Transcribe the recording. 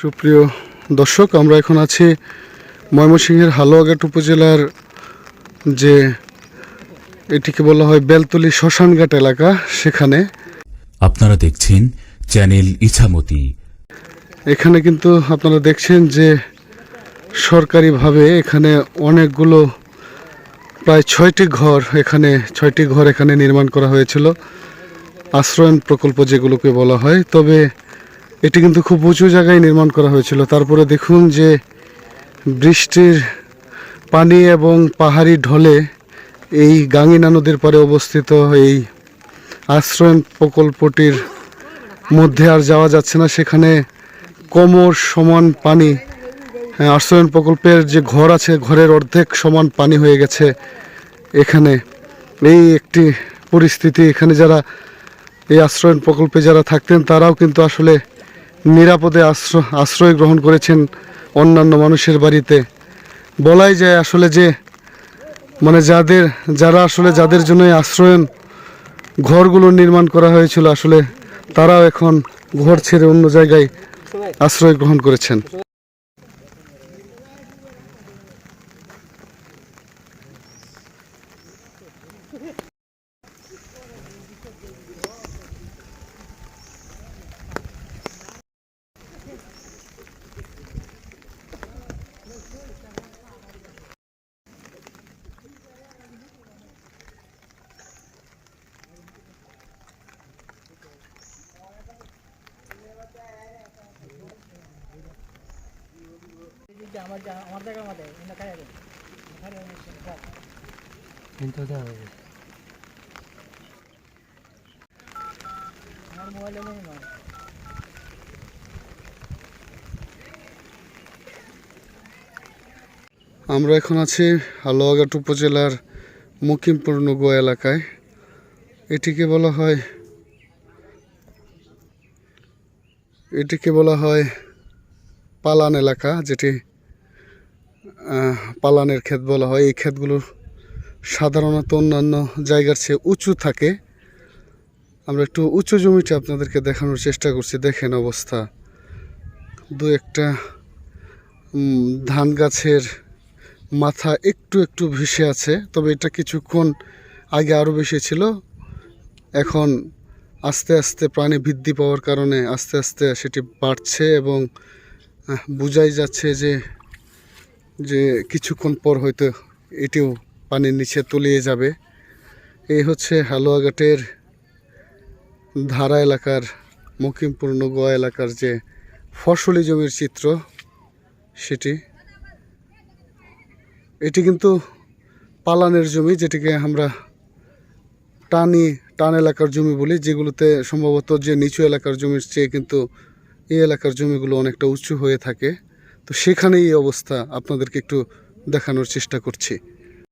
সুপ্রিয় দর্শক আমরা এখন আছি ময়মনসিংহের হালুয়াঘাট উপজেলার যে এটিকে বলা হয় বেলতলি শ্মশানঘাট এলাকা সেখানে আপনারা দেখছেন চ্যানেল ইছামতি। এখানে কিন্তু আপনারা দেখছেন যে সরকারিভাবে এখানে অনেকগুলো প্রায় ছয়টি ঘর এখানে ছয়টি ঘর এখানে নির্মাণ করা হয়েছিল। আশ্রয়ন প্রকল্প যেগুলোকে বলা হয়। তবে এটি কিন্তু খুব উঁচু জায়গায় নির্মাণ করা হয়েছিল। তারপরে দেখুন যে বৃষ্টির পানি এবং পাহাড়ি ঢলে এই গাঙ্গিনা নদীর পারে অবস্থিত এই আশ্রয়ন প্রকল্পটির মধ্যে আর যাওয়া যাচ্ছে না। সেখানে কোমর সমান পানি আশ্রয়ন প্রকল্পের যে ঘর আছে, ঘরের অর্ধেক সমান পানি হয়ে গেছে এখানে। এই একটি পরিস্থিতি এখানে যারা এই আশ্রয়ন প্রকল্পে যারা থাকতেন, তারাও কিন্তু আসলে নিরাপদে আশ্রয় আশ্রয় গ্রহণ করেছেন অন্যান্য মানুষের বাড়িতে। বলাই যায় আসলে যে মানে যাদের, যারা আসলে যাদের জন্য আশ্রয়ন ঘরগুলো নির্মাণ করা হয়েছিল, আসলে তারাও এখন ঘর ছেড়ে অন্য জায়গায় আশ্রয় গ্রহণ করেছেন। আমার আমার খাই কিন্তু দেওয়া হবে। আমার মোবাইলে মনে নয় আমরা এখন আছি হালুয়াঘাট উপজেলার মুকিমপুর নগর এলাকায়। এটিকে বলা হয় এটিকে বলা হয় পালান এলাকা যেটি পালানের ক্ষেত বলা হয়। এই ক্ষেতগুলো সাধারণত অন্যান্য জায়গার চেয়ে উঁচু থাকে। আমরা একটু উঁচু জমিটা আপনাদেরকে দেখানোর চেষ্টা করছি। দেখেন অবস্থা। দু একটা ধান গাছের মাথা একটু একটু ভেসে আছে, তবে এটা কিছুক্ষণ আগে আরও বেশি ছিল। এখন আস্তে আস্তে প্রাণী বৃদ্ধি পাওয়ার কারণে আস্তে আস্তে সেটি বাড়ছে এবং বোঝাই যাচ্ছে যে যে কিছুক্ষণ পর হয়তো এটিও পানির নিচে তলিয়ে যাবে। এই হচ্ছে হালুয়াঘাটের ধারা এলাকার, মকিমপুর নগোয়া এলাকার যে ফসলি জমির চিত্র, সেটি। এটি কিন্তু পালানের জমি, যেটিকে আমরা টানি, টান এলাকার জমি বলি, যেগুলোতে সম্ভবত যে নিচু এলাকার জমির চেয়ে কিন্তু এই এলাকার জমিগুলো অনেকটা উঁচু হয়ে থাকে। তো সেখানে এই অবস্থা আপনাদেরকে একটু দেখানোর চেষ্টা করছি।